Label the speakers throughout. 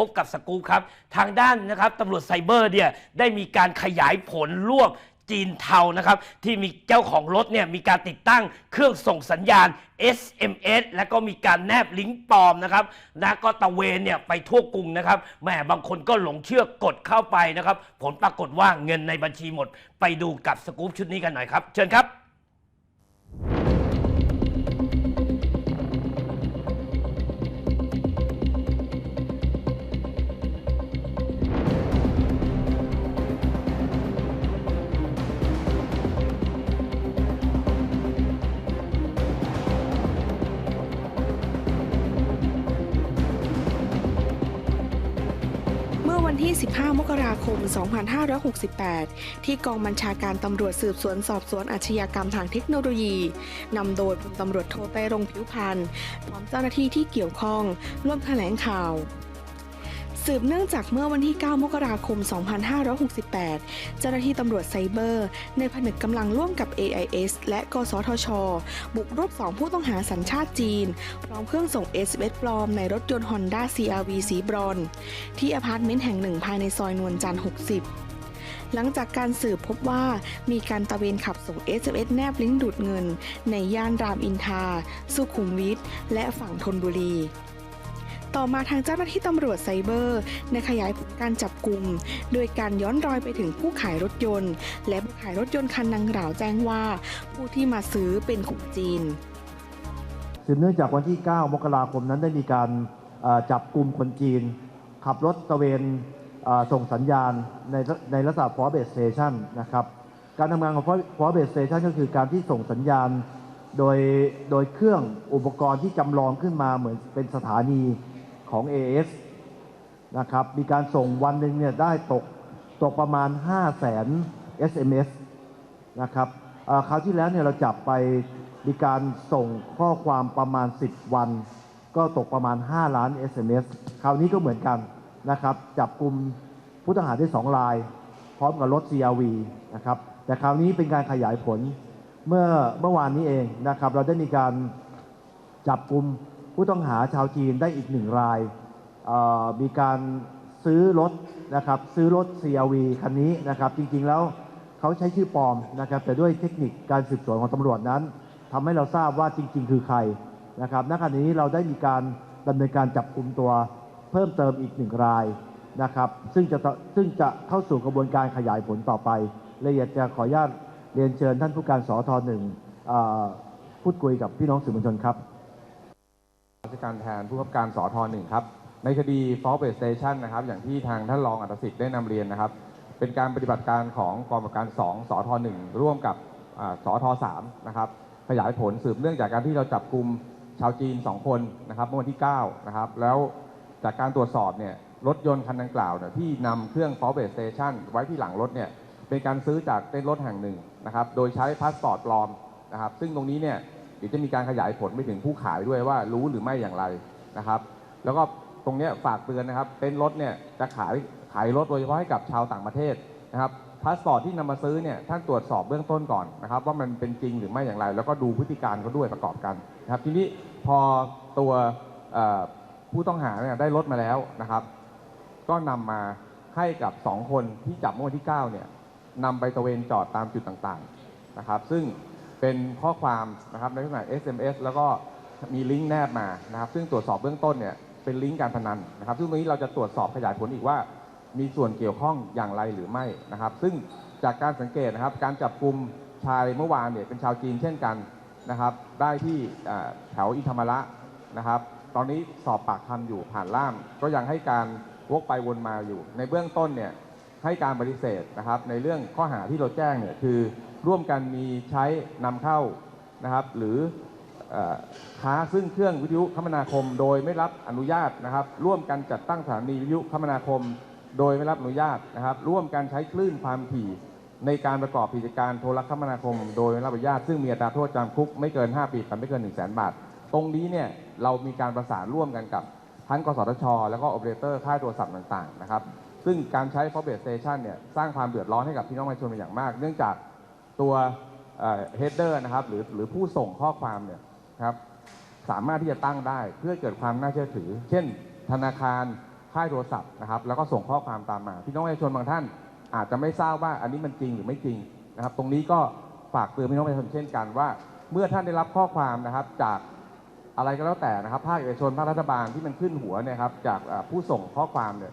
Speaker 1: พบกับสกู๊ปครับ ทางด้านนะครับตำรวจไซเบอร์เนี่ยได้มีการขยายผลรวบจีนเทานะครับ ที่มีเจ้าของรถเนี่ยมีการติดตั้งเครื่องส่งสัญญาณ SMS และก็มีการแนบลิงก์ปลอมนะครับนะก็ตะเวนเนี่ยไปทั่วกรุงนะครับแหมบางคนก็หลงเชื่อกดเข้าไปนะครับ ผลปรากฏว่าเงินในบัญชีหมด ไปดูกับสกู๊ปชุดนี้กันหน่อยครับ เชิญครับ
Speaker 2: 15 มกราคม 2568 ที่กองบัญชาการตำรวจสืบสวนสอบสวนอาชญากรรมทางเทคโนโลยี นำโดยพลตำรวจโทไตรงผิวพันธ์พร้อมเจ้าหน้าที่ที่เกี่ยวข้องร่วมแถลงข่าว สืบเนื่องจากเมื่อวันที่ 9 มกราคม 2568 เจ้าหน้าที่ตำรวจไซเบอร์ ในผนึกกำลังร่วมกับ AIS และกสทช บุกรวบสองผู้ต้องหาสัญชาติจีน พร้อมเครื่องส่ง SMS ปลอมในรถยนต์ Honda CRV สีบรอน ที่อพาร์ตเมนต์แห่งหนึ่งภายในซอยนวลจันทร์ 60หลังจากการสืบพบว่ามีการตะเวนขับส่ง SMS แนบลิงก์ดูดเงิน ในย่านรามอินทราสุขุมวิทและฝั่งธนบุรี ต่อมาทางเจ้าหน้าที่ตำรวจไซเบอร์ในขยายผลการจับกลุ่ม โดยการย้อนรอยไปถึงผู้ขายรถยนต์ และผู้ขายรถยนต์คันดังกล่าวแจ้งว่า ผู้ที่มาซื้อเป็นคนจีน
Speaker 3: สืบเนื่องจากวันที่ 9 มกราคมนั้นได้มีการจับกลุ่มคนจีน ขับรถตะเวนเอ่อส่งสัญญาณในในลักษณะ for base station นะครับ การทำงานของ for base station ก็คือการที่ส่งสัญญาณโดยโดยเครื่องอุปกรณ์ที่จำลองขึ้นมาเหมือนเป็นสถานี ของ AS นะครับ มีการส่งวันหนึ่งเนี่ยได้ตกตกประมาณ 5 0 0 0 0 0 SMS นะครับคราวที่แล้วเนี่ยเราจับไปมีการส่งข้อความประมาณ 10 วัน ก็ตกประมาณ 5 ล้าน SMS คราวนี้ก็เหมือนกันนะครับ จับกลุ่มผู้ต้องหาได้2ราย พร้อมกับรถ CRV นะครับ แต่คราวนี้เป็นการขยายผลเมื่อเมื่อวานนี้เองนะครับ เราได้มีการจับกลุ่ม ผู้ต้องหาชาวจีนได้อีกหนึ่งราย มีการซื้อรถนะครับซื้อรถ CRV คันนี้นะครับจริงๆแล้วเขาใช้ชื่อปลอมนะครับแต่ด้วยเทคนิคการสืบสวนของตำรวจนั้นทำให้เราทราบว่าจริง ๆ คือใครนะครับณขณะนี้เราได้มีการดำเนินการจับกลุ่มตัวเพิ่มเติมอีกหนึ่งรายนะครับซึ่งจะซึ่งจะเข้าสู่กระบวนการขยายผลต่อไปละเอียดจะขออนุญาตเรียนเชิญท่านผู้การสอทหนึ่งพูดคุยกับพี่น้องสื่อมวลชนครับ
Speaker 4: ราชการแทนผู้กำกับการสอทหนึ่งครับ ในคดี f a l s e Station นะครับ อย่างที่ทางท่านรองอัตสิทธิ์ได้นำเรียนนะครับ เป็นการปฏิบัติการของกองกำกับการ2สอทหนึ่งร่วมกับอสอทสามนะครับขยายผลสืบเนื่องจากการที่เราจับกลุ่มชาวจีน 2 คนนะครับเมื่อวันที่9นะครับแล้วจากการตรวจสอบเนี่ยรถยนต์คันดังกล่าวเนี่ยที่นำเครื่อง f a l s e Station ไว้ที่หลังรถเนี่ยเป็นการซื้อจากเต้นรถแห่งหนึ่งนะครับโดยใช้พาสปอร์ตปลอมนะครับซึ่งตรงนี้เนี่ย เดี๋ยวจะมีการขยายผลไปถึงผู้ขายด้วยว่ารู้หรือไม่อย่างไรนะครับ แล้วก็ตรงนี้ฝากเตือนนะครับ เต็นท์รถเนี่ยจะขายขายรถโดยเฉพาะให้กับชาวต่างประเทศนะครับพาสปอร์ตที่นำมาซื้อเนี่ยท่านตรวจสอบเบื้องต้นก่อนนะครับ ว่ามันเป็นจริงหรือไม่อย่างไร แล้วก็ดูพฤติการเขาด้วยประกอบกันนะครับ ทีนี้พอตัวผู้ต้องหาเนี่ยได้รถมาแล้วนะครับ ก็นำมาให้กับ 2 คนที่จับเมื่อวันที่9เนี่ยนำไปตะเวนจอดตามจุดต่างๆนะครับ ซึ่ง เป็นข้อความนะครับในลักษณะ SMS แล้วก็มีลิงก์แนบมานะครับซึ่งตรวจสอบเบื้องต้นเนี่ยเป็นลิงก์การพนันนะครับ ซึ่งตรงนี้เราจะตรวจสอบขยายผลอีกว่า มีส่วนเกี่ยวข้องอย่างไรหรือไม่นะครับ ซึ่งจากการสังเกตนะครับ การจับกลุ่มชายเมื่อวานเนี่ยเป็นชาวจีนเช่นกันนะครับ ได้ที่แถวอินธรรมระนะครับ ตอนนี้สอบปากคำอยู่ผ่านล่าม ก็ยังให้การวกไปวนมาอยู่ ในเบื้องต้นเนี่ยให้การปฏิเสธนะครับ ในเรื่องข้อหาที่เราแจ้งเนี่ยคือ ร่วมกันมีใช้นำเข้านะครับ หรือค้าซึ่งเครื่องวิทยุคมนาคม โดยไม่รับอนุญาตนะครับ ร่วมกันจัดตั้งสถานีวิทยุคมนาคม โดยไม่รับอนุญาตนะครับ ร่วมกันใช้คลื่นความถี่ในการประกอบกิจการโทรคมนาคม โดยไม่รับอนุญาต ซึ่งมีอัตราโทษจำคุกไม่เกิน 5 ปีปรับไม่เกิน 1 0 0 0 0แบาท ตรงนี้เนี่ยเรามีการประสานร่วมกันกับทั้งกสทช แล้วก็โอเปอเรเตอร์ค่ายโทรศัพท์ต่างๆนะครับซึ่งการใช้ f o r b a s e Station เนี่ยสร้างความเดือดร้อนให้กับพี่น้องประชาชนเป็นอย่างมาก เนื่องจาก ตัวเฮดเดอร์นะครับหรือหรือผู้ส่งข้อความเนี่ยครับสามารถที่จะตั้งได้เพื่อเกิดความน่าเชื่อถือ เช่น ธนาคารค่ายโทรศัพท์นะครับแล้วก็ส่งข้อความตามมา พี่น้องประชาชนบางท่านอาจจะไม่ทราบว่าอันนี้มันจริงหรือไม่จริงนะครับ ตรงนี้ก็ฝากเตือนพี่น้องประชาชนเช่นกันว่า เมื่อท่านได้รับข้อความนะครับจากอะไรก็แล้วแต่นะครับภาคเอกชนภาครัฐบาลที่มันขึ้นหัวเนี่ยครับจากผู้ส่งข้อความเนี่ย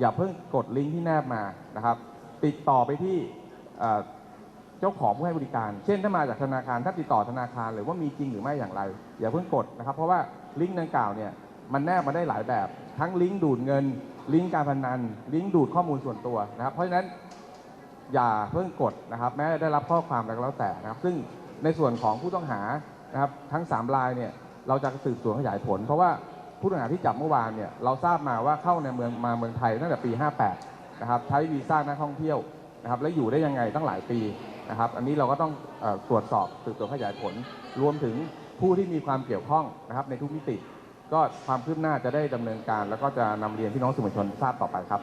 Speaker 4: อย่าเพิ่งกดลิงก์ที่แนบมานะครับ ติดต่อไปที่ เจ้าของผู้ให้บริการ เช่นถ้ามาจากธนาคารถ้าติดต่อธนาคารหรือว่ามีจริงหรือไม่อย่างไร อย่าเพิ่งกดนะครับ เพราะว่าลิงก์ดังกล่าวเนี่ยมันแนบมาได้หลายแบบ ทั้งลิงก์ดูดเงิน ลิงก์การพนัน ลิงก์ดูดข้อมูลส่วนตัวนะครับ เพราะฉะนั้นอย่าเพิ่งกดนะครับ แม้ได้รับข้อความอะไรก็แล้วแต่นะครับ ซึ่งในส่วนของผู้ต้องหานะครับทั้ง3รายเนี่ยเราจะสืบสวนขยายผล เพราะว่าผู้ต้องหาที่จับเมื่อวานเนี่ยเราทราบมาว่าเข้าในเมืองมาเมืองไทยตั้งแต่ปี 58นะครับใช้วีซ่านักท่องเที่ยวนะครับแล้วอยู่ได้ยังไงตั้งหลายปี นะครับ อันนี้เราก็ต้องอตรวจสอบสืบสวนขยายผล รวมถึงผู้ที่มีความเกี่ยวข้องนะครับในทุกมิติ ก็ความคืบหน้าจะได้ดำเนินการ แล้วก็จะนำเรียนพี่น้องสื่อมวลชนทราบต่อไปครับ